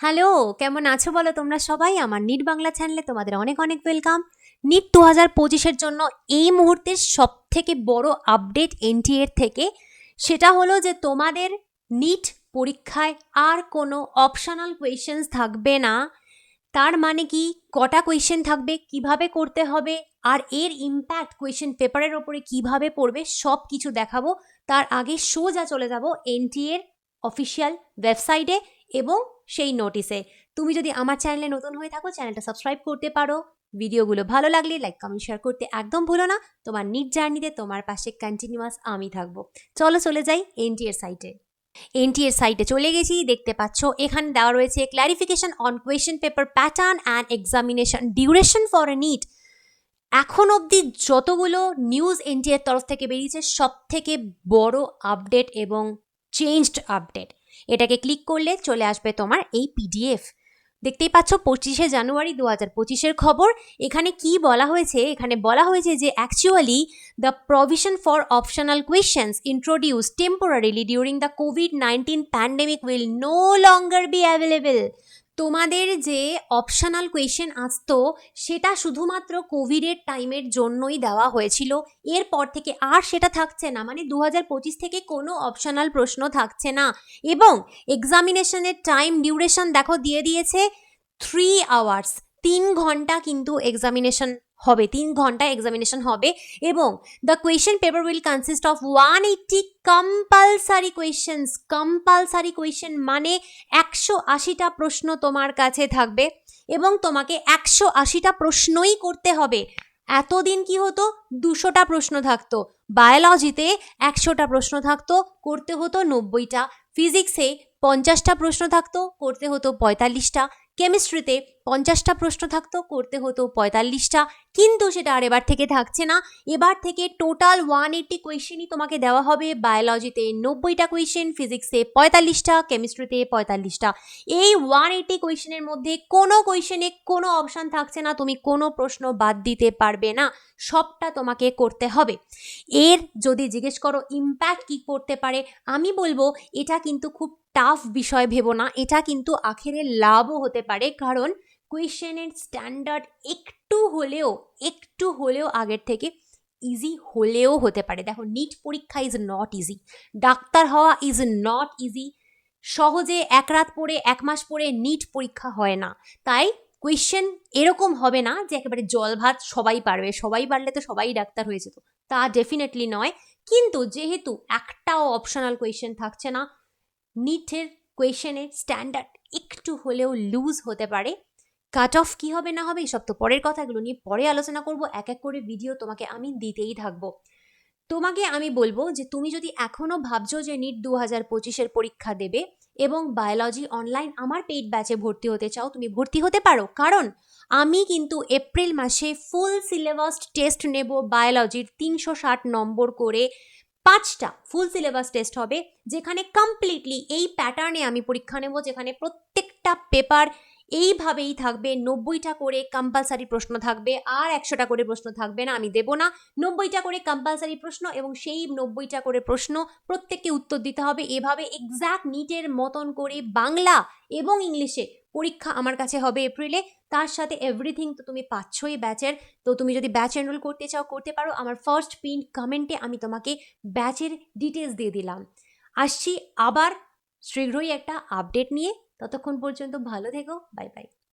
Hello, কেমন আছো বলো তোমরা সবাই? আমার নিট বাংলা চ্যানেলে তোমাদের অনেক অনেক ওয়েলকাম নিট দু হাজার পঁচিশের জন্য এই মুহূর্তের সব থেকে বড় আপডেট এনটিএর থেকে সেটা হলো যে তোমাদের নিট পরীক্ষায় আর কোনো অপশনাল কোয়েশ্চেন্স থাকবে না। তার মানে কি? কটা কোয়েশ্চেন থাকবে? কীভাবে করতে হবে? আর এর ইম্প্যাক্ট কোয়েশ্চেন পেপারের ওপরে কীভাবে পড়বে? সব কিছু দেখাবো। তার আগে সোজা চলে যাব এনটিএর অফিসিয়াল ওয়েবসাইটে এবং সেই নোটিসে তুমি যদি আমার চ্যানেলে নতুন হয়ে থাকো চ্যানেলটা সাবস্ক্রাইব করতে পারো। ভিডিওগুলো ভালো লাগলে লাইক কমেন্ট শেয়ার করতে একদম ভুলো না। তোমার নিট জার্নিতে তোমার পাশে কন্টিনিউয়াস আমি থাকব। চলো চলে যাই এনটিএর সাইটে এনটিএর সাইটে চলে গেছি। দেখতে পাচ্ছ, এখানে দেওয়া রয়েছে clarification on question paper pattern and examination duration for a NEET এখন অবধি যতগুলো নিউজ এনটিএর তরফ থেকে বেরিয়েছে সব থেকে বড় আপডেট এবং চেঞ্জড আপডেট এটাকে ক্লিক করলে চলে আসবে তোমার এই পিডিএফ দেখতেই পাচ্ছ পঁচিশে জানুয়ারি দু হাজার পঁচিশের খবর। এখানে কি বলা হয়েছে? এখানে বলা হয়েছে যে actually the provision for optional questions introduce temporarily during the COVID nineteen pandemic will no longer be available তোমাদের যে অপশনাল কোয়েশ্চেন আসতো, সেটা শুধুমাত্র কোভিডের টাইমের জন্যই দেওয়া হয়েছিল। এরপর থেকে আর সেটা থাকছে না। মানে দু হাজার পঁচিশ থেকে কোনো অপশনাল প্রশ্ন থাকছে না। এবং এক্সামিনেশনের টাইম ডিউরেশন দেখো দিয়ে দিয়েছে থ্রি আওয়ার্স তিন ঘণ্টা কিন্তু এক্সামিনেশন হবে, তিন ঘণ্টা এক্সামিনেশন হবে এবং the question paper will consist of one eighty compulsory questions compulsory question মানে একশো আশিটা প্রশ্ন তোমার কাছে থাকবে এবং তোমাকে একশো আশিটা প্রশ্নই করতে হবে। এতদিন কি হতো? দুশোটা প্রশ্ন থাকতো। বায়োলজিতে একশোটা প্রশ্ন থাকতো, করতে হতো নব্বইটা। ফিজিক্সে পঞ্চাশটা প্রশ্ন থাকতো, করতে হতো পঁয়তাল্লিশটা। কেমিস্ট্রিতে পঞ্চাশটা প্রশ্ন থাকতো, করতে হতো পঁয়তাল্লিশটা। কিন্তু সেটা আর এবার থেকে থাকছে না। এবার থেকে টোটাল ওয়ান এইট্টি কোয়েশ্চেনই তোমাকে দেওয়া হবে। বায়োলজিতে নব্বইটা কোয়েশ্চেন ফিজিক্সে পঁয়তাল্লিশটা কেমিস্ট্রিতে পঁয়তাল্লিশটা। এই ওয়ান এইট্টি কোয়েশ্চেনের মধ্যে কোনো কোয়েশ্চেনে কোনো অপশান থাকছে না। তুমি কোনো প্রশ্ন বাদ দিতে পারবে না। সবটা তোমাকে করতে হবে। এর যদি জিজ্ঞেস করো ইম্প্যাক্ট কী করতে পারে? আমি বলব, এটা কিন্তু খুব টাফ বিষয় ভেবো না। এটা কিন্তু আখেরে লাভও হতে পারে। কারণ কোয়েশ্চেনের স্ট্যান্ডার্ড একটু হলেও একটু হলেও আগের থেকে ইজি হলেও হতে পারে। দেখো নিট পরীক্ষা ইজ নট ইজি ডাক্তার হওয়া ইজ নট ইজি সহজে এক রাত পরে এক মাস পরে নিট পরীক্ষা হয় না। তাই কোয়েশ্চেন এরকম হবে না যে একেবারে জল ভাত সবাই পারবে। সবাই পারলে তো সবাই ডাক্তার হয়ে যেত। তা ডেফিনেটলি নয়। কিন্তু যেহেতু একটাও অপশনাল কোয়েশ্চেন থাকছে না নিটের কোয়েশনের স্ট্যান্ডার্ড একটু হলেও লুজ হতে পারে। কাট অফ কী হবে না হবে সব তো পরের কথাগুলো নিয়ে পরে আলোচনা করব। এক এক করে ভিডিও তোমাকে আমি দিতেই থাকব। তোমাকে আমি বলব যে তুমি যদি এখনও ভাবছ যে নিট দু হাজার পঁচিশের পরীক্ষা দেবে এবং বায়োলজি অনলাইন আমার পেইড ব্যাচে ভর্তি হতে চাও, তুমি ভর্তি হতে পারো। কারণ আমি কিন্তু এপ্রিল মাসে ফুল সিলেবাস টেস্ট নেব বায়োলজির তিনশো ষাট নম্বর করে পাঁচটা ফুল সিলেবাস টেস্ট হবে, যেখানে কমপ্লিটলি এই প্যাটার্নে আমি পরীক্ষা নেব, যেখানে প্রত্যেকটা পেপার এইভাবেই থাকবে, নব্বইটা করে কম্পালসারি প্রশ্ন থাকবে আর একশোটা করে প্রশ্ন থাকবে না, আমি দেব না। নব্বইটা করে কম্পালসারি প্রশ্ন এবং সেই নব্বইটা করে প্রশ্ন প্রত্যেককে উত্তর দিতে হবে। এভাবে এক্স্যাক্ট নিটের মতন করে বাংলা এবং ইংলিশে পরীক্ষা আমার কাছে হবে এপ্রিলে। তার সাথে এভরিথিং তো তুমি পাচ্ছই ব্যাচের। তো তুমি যদি ব্যাচ এনরোল করতে চাও, করতে পারো। আমার ফার্স্ট পিন কমেন্টে আমি তোমাকে ব্যাচের ডিটেলস দিয়ে দিলাম। আসছি আবার শীঘ্রই একটা আপডেট নিয়ে। ততক্ষণ পর্যন্ত ভালো থেকো বাই বাই।